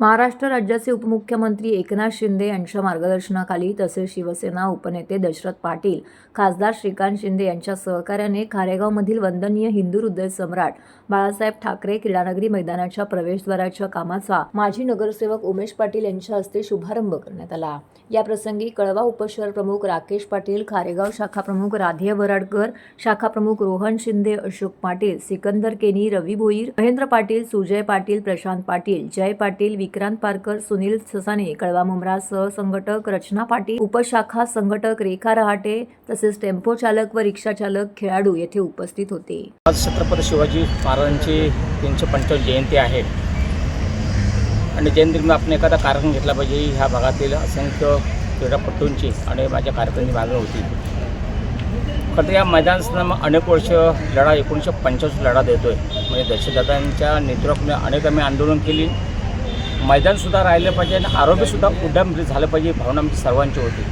महाराष्ट्र राज्याचे उपमुख्यमंत्री एकनाथ शिंदे यांच्या मार्गदर्शनाखाली तसेच शिवसेना उपनेते दशरथ पाटील खासदार श्रीकांत शिंदे यांच्या सहकार्याने खारेगावमधील वंदनीय हिंदू हृदय सम्राट बाळासाहेब ठाकरे क्रीडानगरी मैदानाच्या प्रवेशद्वाराच्या कामाचा माजी नगरसेवक उमेश पाटील यांच्या हस्ते शुभारंभ करण्यात आला. याप्रसंगी कळवा उपशहर प्रमुख राकेश पाटील खारेगाव शाखा प्रमुख राधे वराडकर शाखा प्रमुख रोहन शिंदे अशोक पाटील सिकंदर केनी रवी भोईर महेंद्र पाटील सुजय पाटील प्रशांत पाटील जय पाटील विक्रांत पारकर सुनील ससाने कळवा मुमरा सहसंघटक रचना पाटील उपशाखा संघटक रेखा रहाटे तसेच टेम्पो चालक व रिक्षा चालक खेळाडू येथे उपस्थित होते. आज छत्रपती शिवाजी महाराजांची तीनशे पंचावन्न जयंती आहे. आणि जयंतीमध्ये आपण एखादा कार्यक्रम घेतला पाहिजे ह्या भागातील असंख्य क्रीडापटूंची आणि माझ्या कार्यक्रमाची मागणी होती. खरं या या मैदानात अनेक वर्ष लढा एकोणीसशे पंच्याऐंशी लढा देतो आहे म्हणजे दशदादांच्या नेतृत्वाने अनेक आम्ही आंदोलन केली. मैदानसुद्धा राहिलं पाहिजे आणि आरोग्यसुद्धा उड्डाण झालं पाहिजे भावना आमची सर्वांची होती.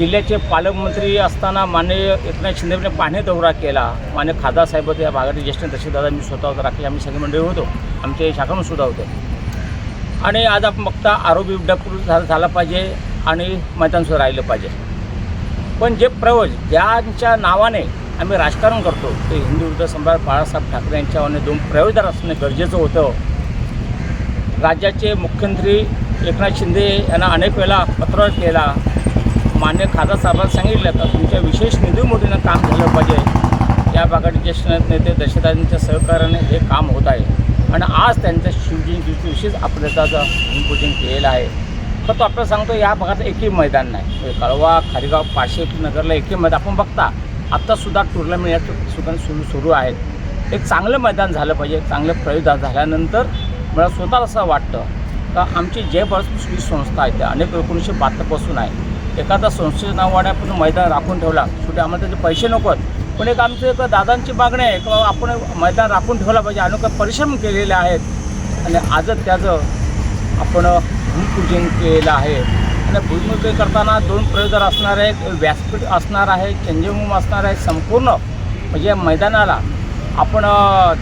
जिल्ह्याचे पालकमंत्री असताना माननीय एकनाथ शिंदेने पाहणे दौरा केला. मान्य खासदार साहेब होते या भागातील ज्येष्ठ दशदादा मी स्वतः होतो राखी आम्ही सगळे मंडळी होतो. आमचे शाखानं सुद्धा होते. आणि आज आपण बघता आरोपी उड्डापूर झाला झाला पाहिजे आणि मैदानसुद्धा राहिलं पाहिजे. पण जे प्रवज ज्यांच्या नावाने आम्ही राजकारण करतो ते हिंदू हृदय सम्राट बाळासाहेब ठाकरे यांच्या दोन प्रवेशदार असणे गरजेचं होतं. राज्याचे मुख्यमंत्री एकनाथ शिंदे यांना अनेक वेळा पत्र केला. मान्य खासदार साहेबांना सांगितलं तर तुमच्या विशेष निधीमधून काम झालं पाहिजे. या भागातील ज्येष्ठ नेते दशरथांच्या सहकार्याने हे काम होत आहे. आणि आज त्यांच्या शिवजयंतीची विशेष आपल्याचा भूमिपूजन केलेलं आहे. तर तो आपल्याला सांगतो या भागात एकही मैदान नाही. म्हणजे कळवा खारीगाव पाचशे नगरला एकही मैदान. आपण बघता आत्तासुद्धा टुर्नामेंट या सुद्धा सुरू सुरू आहेत. एक चांगलं मैदान झालं पाहिजे. चांगलं प्रयोग झाल्यानंतर मला स्वतःला असं वाटतं का आमची जे बस ही संस्था आहे. त्या अनेक एकोणीसशे बहात्तरपासून आहे. एखादा संस्थेचं नाव वाड्या आपण मैदान राखून ठेवला. शेवटी आम्हाला त्याचे पैसे नकोत. पण एक आमचं एक दादांची मागणी आहे किंवा आपण मैदान राखून ठेवला पाहिजे. अनेक परिश्रम केलेले आहेत. आणि आजच त्याचं आपण भूमिपूजन केलेलं आहे. आणि भूमिपूजन करताना दोन प्रयोजन असणार आहे एक व्यासपीठ असणार आहे चंजमूम असणार आहे. संपूर्ण म्हणजे मैदानाला आपण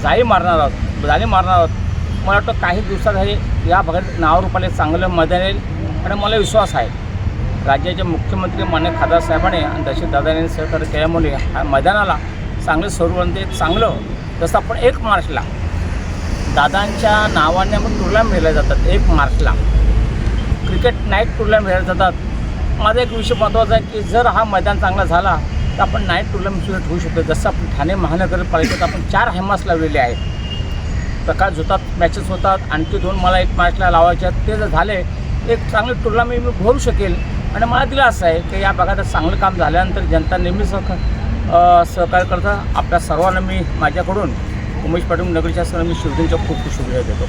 जाळी मारणार आहोत. जाळी मारणार आहोत. मला वाटतं काही दिवसात हे या भागात नावारूपाला चांगलं मैदान येईल. आणि मला विश्वास आहे. राज्याचे मुख्यमंत्री मान्य खासदार साहेबांनी आणि दशरथदादांनी सहकार्य केल्यामुळे हा मैदानाला चांगलं स्वरूप ते चांगलं जसं आपण एक मार्चला दादांच्या नावाने आपण टुर्नामेंट खेळल्या जातात एक मार्चला. क्रिकेट नाईट टुर्नामेंट खेळल्या जातात. माझा एक विषय महत्त्वाचा आहे की जर हा मैदान चांगला झाला तर आपण नाईट टुर्नामेंटसुद्धा होऊ शकतो. जसं आपण ठाणे महानगरपालिकेत आपण चार हेमास लावलेले आहेत. प्रकाश होतात मॅचेस होतात. आणखी दोन मला एक मॅचला लावायच्या आहेत. ते जर झाले एक चांगले टुर्नामेंट मी भरू शकेल. आणि मला दिलास आहे की या भागात चांगलं काम झाल्यानंतर जनता नेहमी सह सहकार्य करता. आपल्या सर्वांना मी माझ्याकडून उमेश पाटील नगरच्या सर मी शिवसेनेच्या खूप खूप शुभेच्छा देतो.